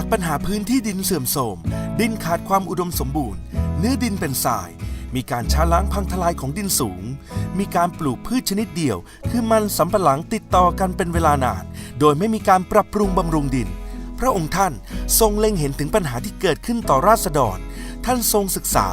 จากปัญหาพื้นที่ดินเสื่อมโทรม ดินขาดความอุดมสมบูรณ์ เนื้อดินเป็นทราย มีการช้าล้างพังทลายของดินสูง มีการปลูกพืชชนิดเดียว คือมันสำปะหลังติดต่อกันเป็นเวลานาน โดยไม่มีการปรับปรุงบำรุงดิน พระองค์ท่านทรงเล็งเห็นถึงปัญหาที่เกิดขึ้นต่อราษฎร ท่านทรงศึกษา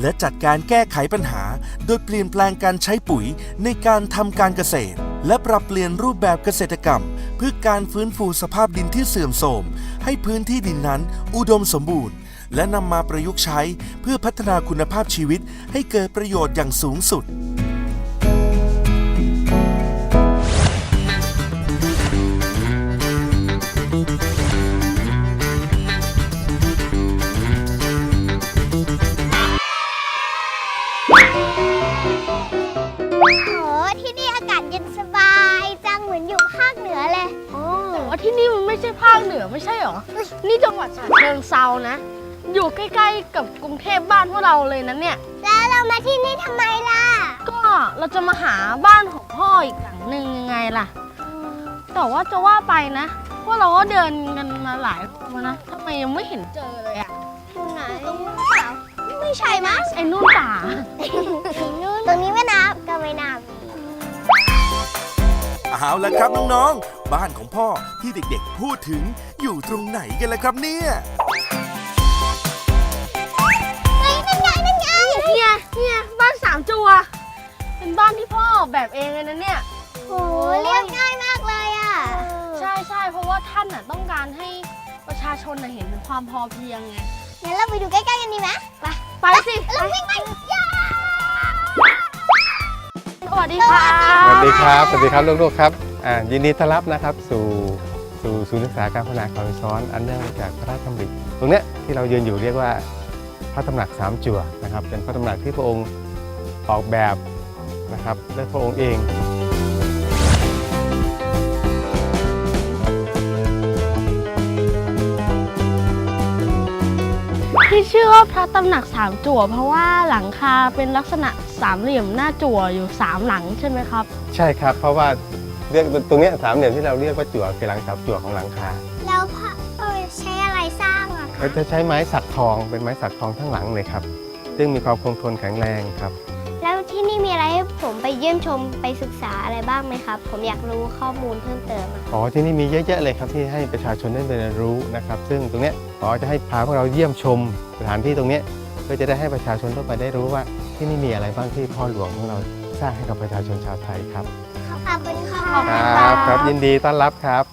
และจัดการแก้ไขปัญหา โดยเปลี่ยนแปลงการใช้ปุ๋ยในการทำการเกษตร และปรับเปลี่ยนรูปแบบเกษตรกรรม เพื่อการฟื้นฟูสภาพดินที่เสื่อมโทรม ให้พื้นที่ดินนั้นอุดมสมบูรณ์ และนำมาประยุกต์ใช้เพื่อพัฒนาคุณภาพชีวิตให้เกิดประโยชน์อย่างสูงสุด ช่ภาคเหนือไม่ใช่หรอ นี่จังหวัดฉะเชิงเซานะ อยู่ใกล้ๆกับกรุงเทพบ้านพวกเราเลยนะเนี่ย แล้วเรามาที่นี่ทำไมล่ะ ก็เราจะมาหาบ้านของพ่ออีกหลังหนึ่งยังไงล่ะ แต่ว่าจะว่าไปนะพวกเราก็เดินกันมาหลายรอบแล้วนะทำไมยังไม่เห็นเจอเลยอะตรงไหนไม่ใช่มั้งไอ้นู่นป่า ตรงนี้แม่น้ำก็ไม่น้เอาละครับน้องๆ บ้านของพ่อที่เด็กๆพูดถึงอยู่ตรงไหนกันล่ะครับเนี่ยำเฮ้ยนั่นไงนั่นไงเนี่ยเนี่ยบ้านสามจัว เป็นบ้านที่พ่อออกแบบเองเลยนะเนี่ยโอ้เรียบง่ายมากเลยอะใช่ใช่เพราะว่าท่านน่ะต้องการให้ประชาชนน่ะเห็นถึงความพอเพียงไง งั้นเราไปดูใกล้ๆกันดีไหมไปไปสิเราวิ่งไปย่าสวัสดีค่ะ สวัสดีครับ สวัสดีครับลูกๆครับอ่า ยินดีต้อนรับนะครับสู่สู่ศูนย์ศึกษาการพัฒนาความซ้อน อันเนื่องมาจากพระราชดำริตรงเนี้ยที่เรายืนอยู่เรียกว่าพระตำหนักสามจั่วนะครับ เป็นพระตำหนักที่พระองค์ออกแบบนะครับด้วยพระองค์เองที่ชื่อว่าพระตำหนักสามจั่วเพราะว่าหลังคาเป็นลักษณะสามเหลี่ยมหน้าจั่วอยู่สามหลังใช่ไหมครับ ใช่ครับ เพราะว่า เรียกตรงเนี้ยสามเหลี่ยมที่เราเรียกว่าจั่วคือหลังสามจั่วของหลังคาแล้วพ่อเออใช้อะไรสร้างอะเราจะใช้ไม้สักทองเป็นไม้สักทองทั้งหลังเลยครับ ซึ่งมีความคงทนแข็งแรงครับ แล้วที่นี่มีอะไรให้ผมไปเยี่ยมชมไปศึกษาอะไรบ้างไหมครับ ผมอยากรู้ข้อมูลเพิ่มเติมอะอ๋อที่นี่มีเยอะๆเลยครับที่ให้ประชาชนได้เรียนรู้นะครับ ซึ่งตรงเนี้ยอ๋อจะให้พาพวกเราเยี่ยมชมสถานที่ตรงเนี้ยเพื่อจะได้ให้ประชาชนทั่วไปได้รู้ว่าที่นี่มีอะไรบ้างที่พ่อหลวงของเรา สร้างให้กับประชาชนชาวไทยครับขอบคุณค่ะขอบคุณคค่ะรับครับยินดีต้อนรับครับ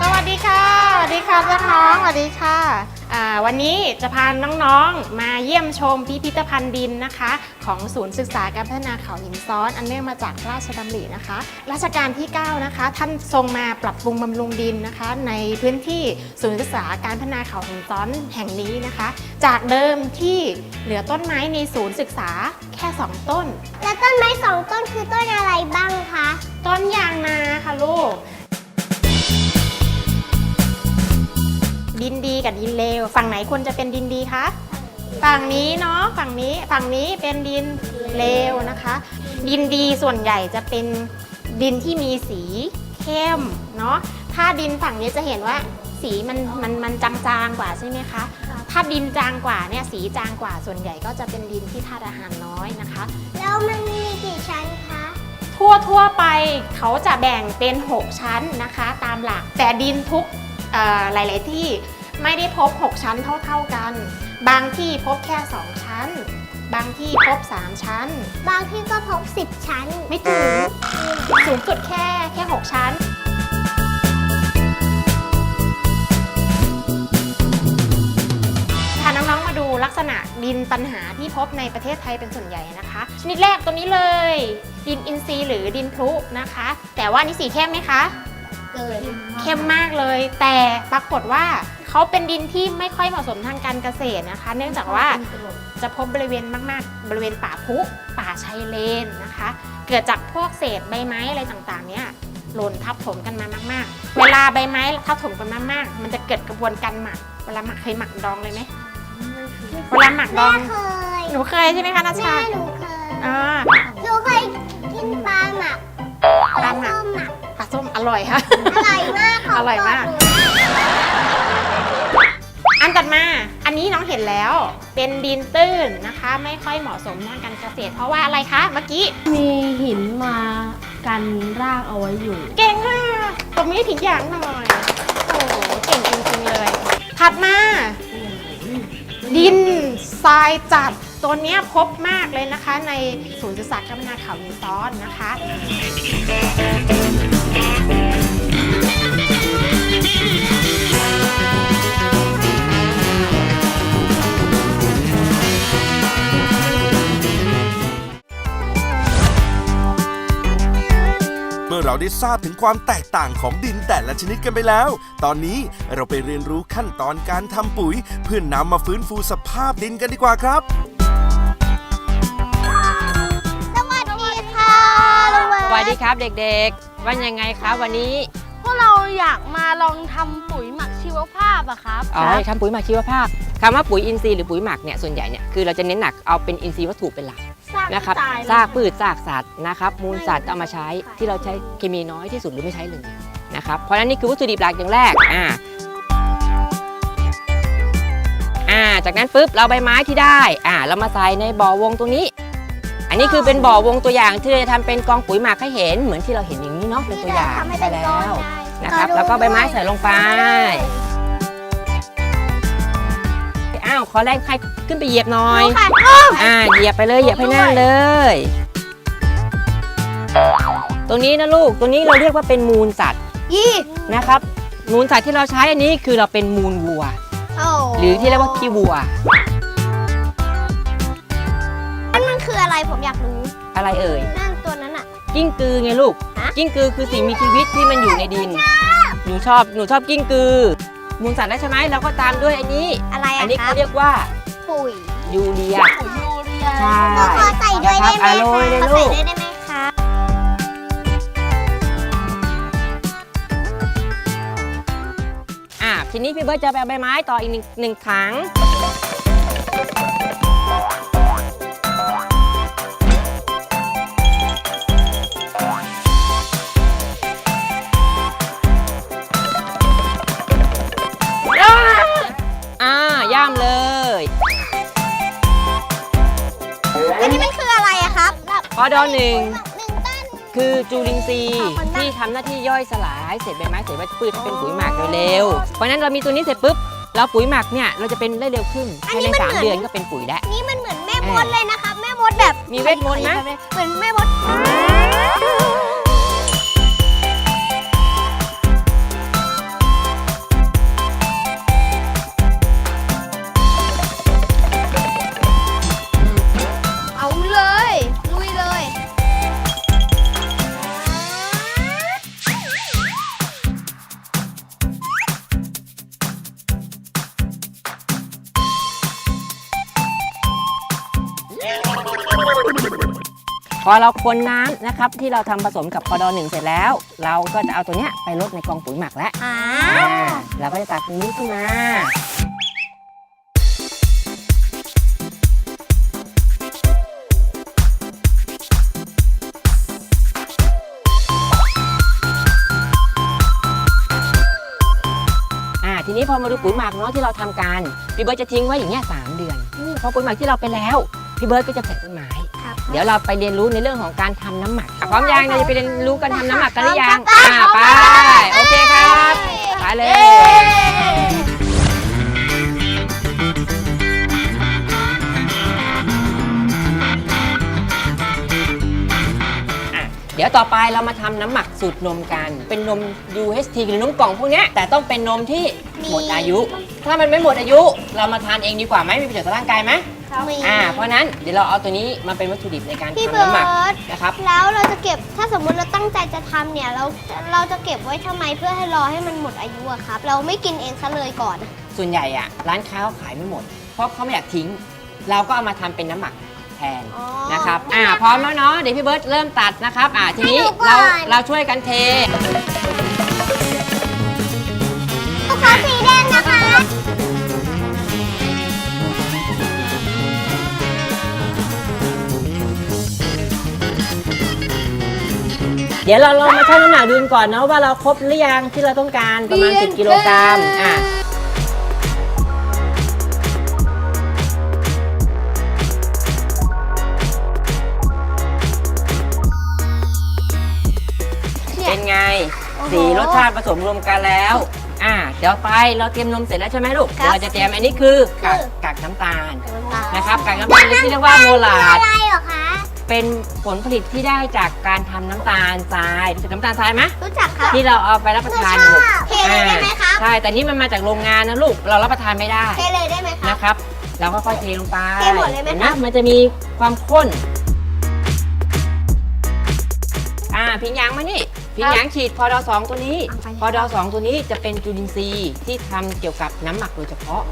สวัสดีค่ะสวัสดีค่ะน้องๆสวัสดีค่ะอ่า วันนี้จะพาน้องๆ มาเยี่ยมชมพิพิธภัณฑ์ดินนะคะ ของศูนย์ศึกษาการพัฒนาเขาหินซ้อน อันเนื่องมาจากพระราชดำรินะคะ รัชกาลที่ 9 นะคะ ท่านทรงมาปรับปรุงบำรุงดินนะคะ ในพื้นที่ศูนย์ศึกษาการพัฒนาเขาหินซ้อนแห่งนี้นะคะ จากเดิมที่เหลือต้นไม้ในศูนย์ศึกษาแค่ 2 ต้น แล้วต้นไม้สองต้นคือต้นอะไรบ้างคะ ต้นยางนาค่ะลูก ดินดีกับดินเลว ฝั่งไหนควรจะเป็นดินดีคะฝั่งนี้เนาะฝั่งนี้ฝั่งนี้เป็นดินเลวนะคะ ดินดีส่วนใหญ่จะเป็นดินที่มีสีเข้มเนาะถ้าดินฝั่งนี้จะเห็นว่าสีมันมันมันจางๆกว่าใช่ไหมคะถ้าดินจางกว่าเนี่ยสีจางกว่าส่วนใหญ่ก็จะเป็นดินที่ธาตุอาหารน้อยนะคะ แล้วมันมีกี่ชั้นคะทั่วทั่วๆไปเขาจะแบ่งเป็น 6 ชั้นนะคะ ตามหลักแต่ดินทุกเอ่อ หลาย ๆ ที่ไม่ได้พบ 6 ชั้นเท่า ๆกัน บางที่พบแค่ 2 ชั้น บางที่พบ 3 ชั้น บางที่ก็พบสิบชั้น ไม่ถึง สูงสุดแค่แค่ 6 ชั้นพาน้อง ๆ มาดูลักษณะดินปัญหาที่พบในประเทศไทยเป็นส่วนใหญ่นะคะ ชนิดแรกตัวนี้เลย ดินอินทรีย์หรือดินพลุนะคะ แต่ว่านี่สีเข้มไหมคะ เกิน เข้มมากเลย แต่ปรากฏว่าเขาเป็นดินที่ไม่ค่อยเหมาะสมทางการเกษตรนะคะ เนื่องจากว่าจะพบบริเวณมากๆ บริเวณป่าพุป่าชายเลนนะคะ เกิดจากพวกเศษใบไม้อะไรต่างๆ เนี่ยหล่นทับถมกันมามาก ๆ เวลาใบไม้ทับถมกันมากๆ มันจะเกิดกระบวนการหมัก เวลาหมักเคยหมักดองเลยไหมเวลาหมักดแม่องเคยหนูเคยใช่ไหมคะนัชแม่ชาหนูเคยอ่าหนูเคยกินปลาหมักปลามอะปลาส้มอ ร่อยค่ะ อร่อยมากขงอร่อยมาก โปรดเลยอันตัดมา อันนี้น้องเห็นแล้ว เป็นดินตื้นนะคะ ไม่ค่อยเหมาะสมด้านการเกษตร เพราะว่าอะไรคะ เมื่อกี้ มีหินมากันรากเอาไว้อยู่ เก่งมากตบมือให้ถึงอย่างหน่อย โอ้โห เก่งจริงๆเลย ถัดมา ดินทรายจัด ตัวเนี้ยพบมากเลยนะคะ ในศูนย์ศึกษาการพัฒนาเขาหินซ้อนนะคะ เมื่อเราได้ทราบถึงความแตกต่างของดินแต่ละชนิดกันไปแล้ว ตอนนี้เราไปเรียนรู้ขั้นตอนการทำปุ๋ย เพื่อนนำมาฟื้นฟูสภาพดินกันดีกว่าครับ สวัสดีค่ะลุงเบิร์ตสวัสดีครับเด็กๆวันยังไงครับวันนี้พวกเราอยากมาลองทำปุ๋ยหมักชีวภาพอะครับอ๋อทำปุ๋ยหมักชีวภาพคำว่าปุ๋ยอินทรีย์หรือปุ๋ยหมักเนี่ยส่วนใหญ่เนี่ยคือเราจะเน้นหนักเอาเป็นอินทรีย์วัตถุเป็นหลักซาก นะครับตายซากพืชซากสัตว์นะครับมูลสัตว์เอามาใช้ที่เราใช้เคมีน้อยที่สุดหรือไม่ใช้เลยนะครับเพราะฉะนั้นนี่คือวัตถุดิบหลักอย่างแรกอ่าอ่าจากนั้นปุ๊บเราใบไม้ที่ได้อ่าเรามาใส่ในบ่อวงตรงนี้ อันนี้คือเป็นบ่อวงตัวอย่างที่เราจะทำเป็นกองปุ๋ยหมักให้เห็นเหมือนที่เราเห็นอย่างนี้เนาะเป็นตัวอย่างทำให้ไปเป็นแล้ก้อนวได้นะครับแล้วก็ใบไม้ใส่ลงไป อ้าวขอแรงใครขึ้นไปเหยียบหน่อย ค่ะอ่าเหยียบไปเลยเหยียบให้แน่นเลย ตรงนี้นะลูกตรงนี้เราเรียกว่าเป็นมูลสัตว์ยี่นะครับ มูลสัตว์ที่เราใช้อันนี้คือเราเป็นมูลวัว โอ้หรือที่เรียกว่าขี้วัวนั่นมันคืออะไรผมอยากรู้ อะไรเอ่ย นั่นตัวนั้นอะกิ้งกือไงลูก ฮะ กิ้งกือคือสิ่งมีชีวิตที่มันอยู่ในดิน หนูชอบหนูชอบกิ้งกือ มูลสัตว์แล้วใช่ไหมเราก็ตามด้วยอันนี้อะไร อัอะนนี้ครัเขาบเรียกว่าปุ๋ยยูเรียปุ๋ยยูเรียใช่หนูขอใส่ด้วยได้ไหมอะโรคะยเลยขอลูใส่กด้วยได้ไหมคะอะทีนี้พี่เบิร์ตจะไปเอาใบไม้ต่ออีกหนึ่งหนึ่งถัง อดอหนึ่งหนึ่งต้นคือจุลินทรีย์ขอบคุณมากที่ทำหน้าที่ย่อยสลายเศษใบไม้เศษวัชพืชให้เป็นปุ๋ยหมักโดยเร็วเพราะฉะนั้นเรามีตัวนี้เสร็จปุ๊บเราปุ๋ยหมักเนี่ยเราจะเป็นได้เร็วขึ้นภายในสามเดือนก็เป็นปุ๋ยแล้วนี่มันเหมือนแม่มดเลยนะครับแม่มดแบบมีเวทมนต์ไหมเหมือนแม่มด พอเราคนน้ำนะครับที่เราทำผสมกับพอดอหนึ่งเสร็จแล้ว เราก็จะเอาตัวเนี้ยไปลดในกองปุ๋ยหมักแล้วอ่าอ่าเราก็จะตักตรงนี้ขึ้นมาอ่าทีนี้พอมาดูปุ๋ยหมักเนาะที่เราทำกันพี่เบิร์ตจะทิ้งไว้อย่างเงี้ยสามเดือนพอปุ๋ยหมักที่เราไปแล้วพี่เบิร์ตก็จะใส่ต้นไม้ครับ เดี๋ยวเราไปเรียนรู้ในเรื่องของการทำน้ำหมักอะพร้อมยังเราจะไปเรียนรู้การทำน้ำหมักกันหรือยังพร้อมอ่าครับไป โอเคครับไปเลย เดี๋ยวต่อไปเรามาทำน้ำหมักสูตรนมกัน เป็นนม UHT หรือนมกล่องพวกเนี้ยแต่ต้องเป็นนมที่หมดอายุ ถ้ามันไม่หมดอายุ เรามาทานเองดีกว่าไหมมีประโยชน์ต่อร่างกายไหม มีอ่า เพราะฉะนั้นเดี๋ยวเราเอาตัวนี้มาเป็นวัตถุดิบในการพี่ทำเบิน้ำหมักร์ดนะครับ แล้วเราจะเก็บถ้าสมมุติเราตั้งใจจะทำเนี่ยเราเราจะเก็บไว้ทำไมเพื่อให้รอให้มันหมดอายุอะครับ เราไม่กินเองซะเลยก่อน ส่วนใหญ่อะร้านค้าเขาขายไม่หมด เพราะเขาไม่อยากทิ้ง เราก็เอามาทำเป็นน้ำหมักแทนอ๋อนะครับ อ่าพร้อมแล้วเนาะเดี๋ยวพี่เบิร์ตเริ่มตัดนะครับ อ่าทีนี้ให้ดูก่อนเราเราช่วยกันเท เดี๋ยวเราลองมาชั่งน้ำหนักดูกันก่อนเนาะว่าเราครบหรือยังที่เราต้องการประมาณ 10 กิโลกรัมอะเป็นไงสีรสชาติผสมรวมกันแล้ว อ่าเดี๋ยวไปเราเตรียมนมเสร็จแล้วใช่ไหมลูก ครับเราจะเตรียมอันนี้คือกากกากน้ำตาล นะครับกากน้ำตาลที่เรียกว่าโมลาด อะไรเหรอคะ เป็นผลผลิตที่ได้จากการทำน้ำตาลทรายรู้จักน้ำตาลทรายไหมรู้จักครับ ที่เราเอาไปรับประทานนะลูกเทเลยได้ไหมครับ ใช่แต่นี่มันมาจากโรงงานนะลูกเรารับประทานไม่ได้เทเลยได้ไหมครับ นะครับ เราก็ค่อยๆเทลงไปเทหมดเลยไหมนครับมันจะมีความข้น อ่าพิงยางมานี่พิงยางฉีดพอดอสองตัวนี้พอดอสองตัวนี้จะเป็นจุลินทรีย์ที่ทำเกี่ยวกับน้ำหมักโดยเฉพาะ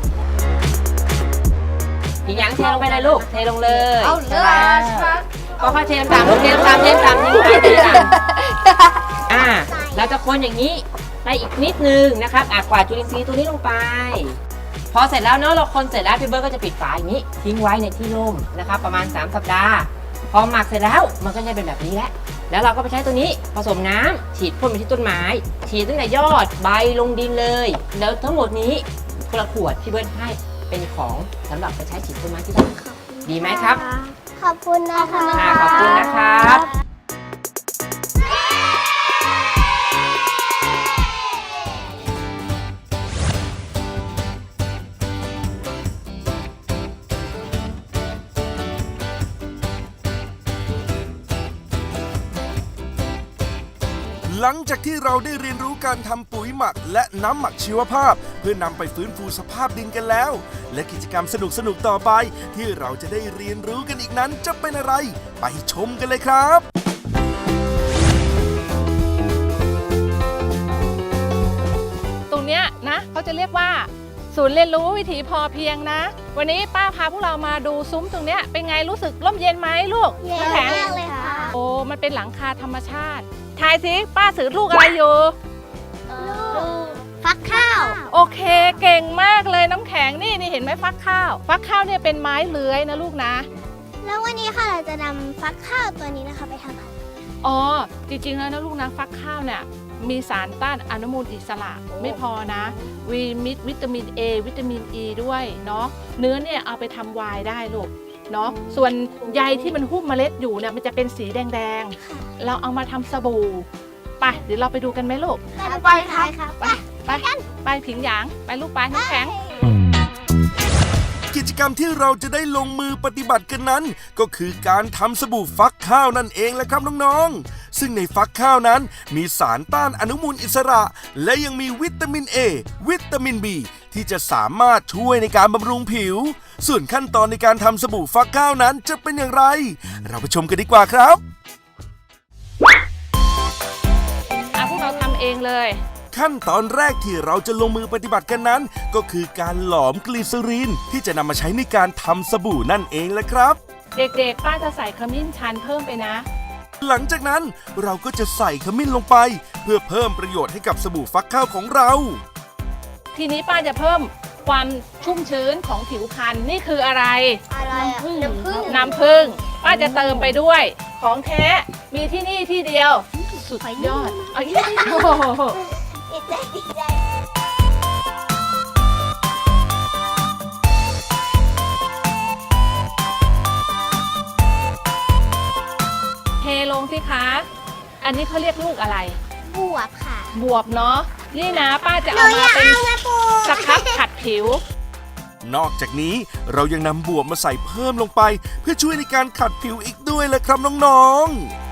พิงยางเทลงไปเลยลูกเทลงเลย เอาเลย ก็ค่อยๆเทน้ำตามลูกเทน้ำตามเทน้ำตามเทน้ำตามเทน้ำตามอ่าเราจะคนอย่างนี้ไปอีกนิดนึงนะครับอะกวาดจุลินทรีย์ตัวนี้ลงไป พอเสร็จแล้วเนอะเราคนเสร็จแล้วพี่เบิร์ดก็จะปิดฝาอย่างนี้ ทิ้งไว้ในที่ร่มนะครับ ประมาณ 3 สัปดาห์ พอหมักเสร็จแล้วมันก็จะเป็นแบบนี้แหละแล้วเราก็ไปใช้ตัวนี้ผสมน้ำฉีดพ่นไปที่ต้นไม้ ฉีดตั้งแต่ยอดใบลงดินเลย แล้วทั้งหมดนี้คนละขวดพี่เบิร์ดให้เป็นของสำหรับไปใช้ฉีดต้นไม้ที่บ้านดีไหมครับ ขอบคุณนะคะ อ่าขอบคุณนะครับ หลังจากที่เราได้เรียนรู้การทำปุ๋ย หมักและน้ำหมักชีวภาพ เพื่อนำไปฟื้นฟูสภาพดินกันแล้ว และกิจกรรมสนุกๆต่อไป ที่เราจะได้เรียนรู้กันอีกนั้นจะเป็นอะไร ไปชมกันเลยครับตรงเนี้ยนะเขาจะเรียกว่า ศูนย์เรียนรู้วิถีพอเพียงนะ วันนี้ป้าพาพวกเรามาดูซุ้มตรงเนี้ยเป็นไงรู้สึกร่มเย็นไหมลูกเย้น้ำแข็งมากเลยค่ะ โอ้มันเป็นหลังคาธรรมชาติทายสิป้าสือลูกอะไรอยู่ลูก ฟักข้าว โอเคเก่งมากเลยน้ำแข็งนี่นี่เห็นไหมฟักข้าว ฟักข้าวเนี่ยเป็นไม้เลื้อยนะลูกนะ แล้ววันนี้ค่ะเราจะนำฟักข้าวตัวนี้นะคะ ไปทำอะไรอ๋อจริงๆแล้วนะลูกนะฟักข้าวเนี่ยมีสารต้านอนุมูลอิสระไม่พอนะวีมิดวิตามิน A วิตามิน E ด้วยเนาะเนื้อเนี่ยเอาไปทำไวน์ได้ลูกเนาะส่วนใยที่มันหุ้มเมล็ดอยู่เนี่ยมันจะเป็นสีแดงๆ เราเอามาทำสบู่ไปเดี๋ยวเราไปดูกันไหมลูก ไปค่ะค่ะไป ไปไปผิงหยาง ไปลูกไปน้ำแข็ง กิจกรรมที่เราจะได้ลงมือปฏิบัติกันนั้น ก็คือการทำสบู่ฟักข้าวนั่นเองแหละครับน้องๆ ซึ่งในฟักข้าวนั้นมีสารต้านอนุมูลอิสระ และยังมีวิตามิน A วิตามิน B ที่จะสามารถช่วยในการบำรุงผิว ส่วนขั้นตอนในการทำสบู่ฟักข้าวนั้นจะเป็นอย่างไร เราไปชมกันดีกว่าครับ อะพวกเราทำเองเลย ขั้นตอนแรกที่เราจะลงมือปฏิบัติกันนั้น ก็คือการหลอมกลีเซอรีนที่จะนำมาใช้ในการทำสบู่นั่นเองแหละครับ เด็กๆ ป้าจะใส่ขมิ้นชันเพิ่มไปนะ หลังจากนั้นเราก็จะใส่ขมิ้นลงไป เพื่อเพิ่มประโยชน์ให้กับสบู่ฟักข้าวของเรา ทีนี้ป้าจะเพิ่มความชุ่มชื้นของผิวพรรณนี่คืออะไร อะไรอะน้ำผึ้งน้ำผึ้งป้าจะเติมไปด้วย ของแท้มีที่นี่ที่เดียว สุดยอดเอาอีกโอ้โหติ ดใจติดใจเทลงสิคะ อันนี้เขาเรียกลูกอะไร บวบค่ะบวบเนาะ นี่นะป้าจะหนูเอาอมายากเป็นเอามาปูสครับขัดผิว นอกจากนี้เรายังนำบวบมาใส่เพิ่มลงไป เพื่อช่วยในการขัดผิวอีกด้วยแหละครับน้องๆ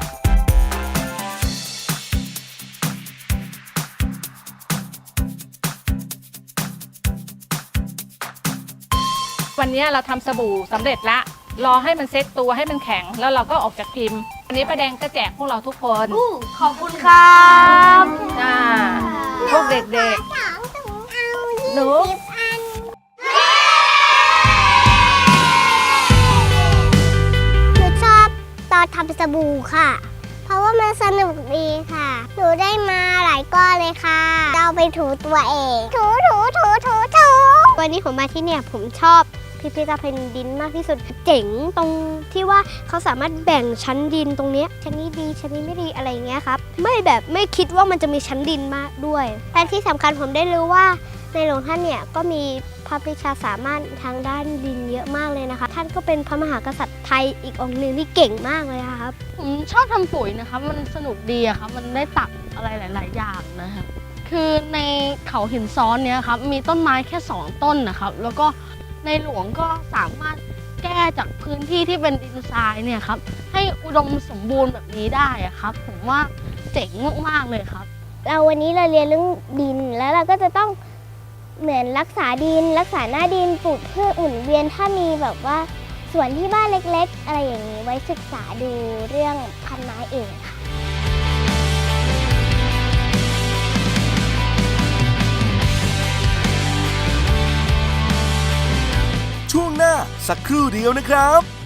วันนี้เราทำสบู่สำเร็จละ รอให้มันเซ็ตตัวให้มันแข็งแล้วเราก็ออกจากพิมพ์วันนี้ป้าแดงก็แจกพวกเราทุกคนขอบคุณครับจ้าพวกเด็กสองถุงเอาๆหนูสิบอันหนูชอบตอนทำสบู่ค่ะ เพราะว่ามันสนุกดีค่ะ หนูได้มาหลายก้อนเลยค่ะ เราไปถูตัวเอง ถูถูถูถูถูวันนี้ผมมาที่เนี่ยผมชอบ พิพิธภัณฑ์ดินมากที่สุด เจ๋งตรงที่ว่าเขาสามารถแบ่งชั้นดินตรงนี้ชั้นนี้ดีชั้นนี้ไม่ดีอะไรอย่างเงี้ยครับไม่แบบไม่คิดว่ามันจะมีชั้นดินมากด้วยและที่สำคัญผมได้รู้ว่าในหลวงท่านเนี่ยก็มีพระปรีชาสามารถทางด้านดินเยอะมากเลยนะคะ ท่านก็เป็นพระมหากษัตริย์ไทยอีกองค์หนึ่งที่เก่งมากเลยครับผมชอบทำปุ๋ยนะครับมันสนุกดีอะครับมันได้ตัดอะไรหลาย ๆ อย่างนะครับคือในเขาหินซ้อนเนี้ยครับมีต้นไม้แค่ 2 ต้นนะครับ แล้วก็ ในหลวงก็สามารถแก้จากพื้นที่ที่เป็นดินทรายเนี่ยครับ ให้อุดมสมบูรณ์แบบนี้ได้อะครับ ผมว่าเจ๋งมากๆเลยครับ เราวันนี้เราเรียนเรื่องดินแล้วเราก็จะต้องเหมือนรักษาดิน รักษาหน้าดินปลูกพืชหมุนเวียนถ้ามีแบบว่าสวนที่บ้านเล็กๆ อะไรอย่างนี้ไว้ศึกษาดูเรื่องพันไม้เองค่ะ สักครู่เดียวนะครับ